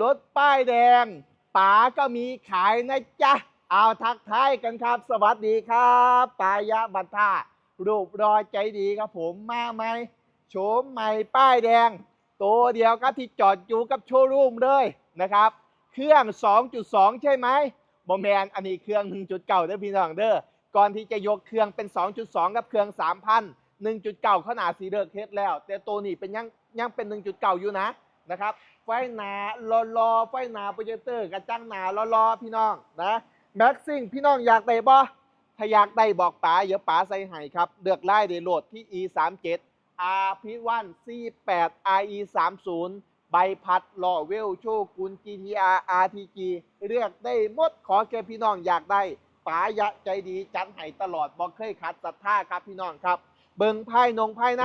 รถป้ายแดงป๋าก็มีขายนะจ๊ะ เอาทักทายกันครับ สวัสดีครับปายะบันทารูปรอยใจดีครับผมมาไหมโฉมใหม่ป้ายแดง ตัวเดียวกับที่จอดอยู่กับโชว์รูมเลยนะครับ เครื่อง 2.2 ใช่ไหมบอมแมนอันนี้เครื่อง 1.9เด้อพี่น้องเด้อก่อนที่จะยกเครื่องเป็น 2.2 กับเครื่อง 3,000 1.9ขนาดสีเลิกเฮ็ดแล้ว แต่ตัวนี้เป็นยังยังเป็น 1.9 อยู่นะ นะครับ ไฟหนารอรอไฟหนาโปรเจคเตอร์กระจังหนารอรอพี่น้องนะแม็กซิ่งพี่น้องอยากได้บ่ถ้าอยากได้บอกป๋าเดี๋ยวป๋าใส่ให้ครับเลือกไล่เดโหลดที่ e 3 7 r p 1 c 8 r e 3 0ใบพัดล่อเวลโชกุน GTR RTG เลือกได้หมดขอแค่พี่น้องอยากได้ป๋ายะใจดีจัดให้ตลอดบอกเคยขัดศรัทธาครับพี่น้องครับ เบิงภายนงภายใน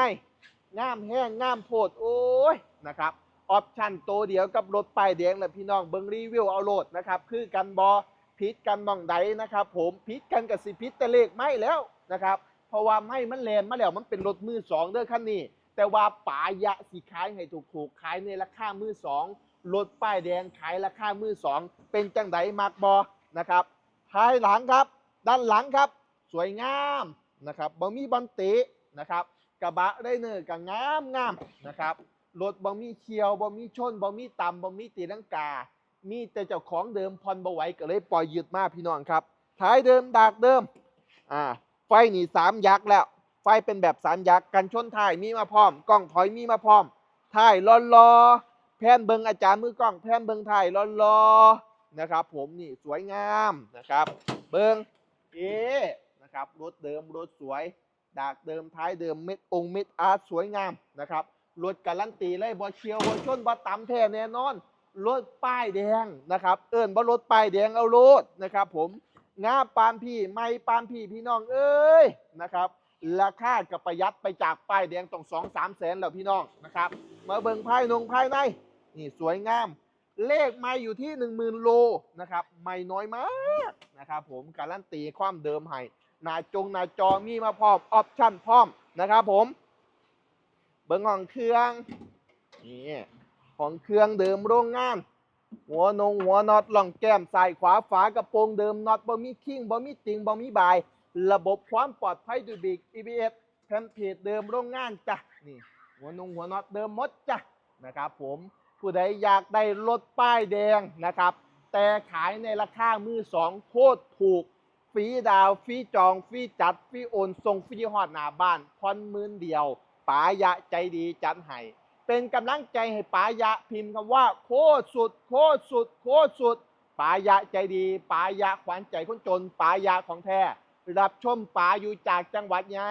งามแห้งงามโพดโอ้ยนะครับ ออปชั่นตัวเดียวกับรถป้ายแดงแหละพี่น้องเบิงรีวิวเอาโหลดนะครับคือกันบอพิษกันมองใดนะครับผมพิษกันกับสิพิษแต่เลขไม่แล้วนะครับเพราะว่าไม่มันแลนมาแล้วมันเป็นรถมือสองเด้อคันนี้ แต่ว่าป๋ายะสิขายให้ถูกๆขายในราคามือสองรถป้ายแดงขายราคามือสองเป็นจังไดมากบอนะครับท้ายหลังครับ ด้านหลังครับ สวยงามนะครับบ่มีบันเตะนะครับกระบะได้เนอร์กับงามงามนะครับ รถบ่มีเคียวบ่มีชนบ่มีต่ำบ่มีตีลังกา มีแต่เจ้าของเดิมพรบ่ไหวก็เลยปล่อยยืดมาพี่น้องครับท้ายเดิมดากเดิมอ่าไฟนี่สามยักษ์แล้ว ไฟเป็นแบบสามยักษ์กันชนท้ายมีมาพร้อมกล้องถอยมีมาพร้อมท้ายรอรอแพนเบิงอาจารย์มือกล้องแพนเบิงท้ายรอรอนะครับ ผมนี่สวยงามนะครับ เบิงเอ๊นะครับรถเดิมรถสวยดากเดิมท้ายเดิมเม็ดองเม็ดอาร์ตสวยงามนะครับ รถการันตีเลยบอเชียวบอชนบอตำแท้แน่นอนรถป้ายแดงนะครับ เอิญบอรถป้ายแดงเอารถนะครับ ผมงาปานพี่ไม่ปานพี่พี่น้องเอ้ยนะครับราคากับประหยัดไปจากป้ายแดงต้องสองสามแสนแล้วพี่น้องนะครับมาเบิ่งภายนงภายในนี่สวยงาม เลขไม่อยู่ที่1 0,000โลนะครับไม่น้อยมากนะครับ ผมการันตีความเดิมให้นาจงนาจอมีมาพร้อมออปชั่นพร้อมนะครับ ผม เบิ้งของเครื่องนี่ของเครื่องเดิมโรงงาน หัวนงหัวน็อตล่องแก้มซ้ายขวาฝากระโปรงเดิมน็อตบ่มีคิงบ่มีติงบ่มีบาย ระบบความปลอดภัยดูบิก EBS แพมเพจเดิมโรงงานจ้ะนี่หัวนงหัวน็อตเดิมหมดจ้ะนะครับผมผู้ใดอยากได้รถป้ายแดงนะครับ แต่ขายในราคามือสองโคตรถูกฟรีดาวฟรีจองฟรีจัดฟรีโอนส่งฟรีฮอดหน้าบ้านพอนหมื่นเดียว ป๋ายะใจดีจัดให้เป็นกำลังใจให้ป๋ายะพิมพ์คำว่า โคตรสุด โคตรสุด โคตรสุดป๋ายะใจดีป๋ายะขวัญใจคนจนป๋ายะของแท้ รับชมป๋าอยู่จากจังหวัดยา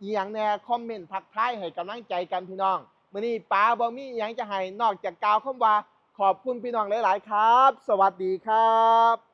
อหย่างแน่คอมเมนต์ทักทายให้กำลังใจกันพี่น้องมื้อนี้ป๋าบ่มีอหยังจะให้นอกจากกาวคำว่า ขอบคุณพี่น้องหลาย ๆ ครับ สวัสดีครับ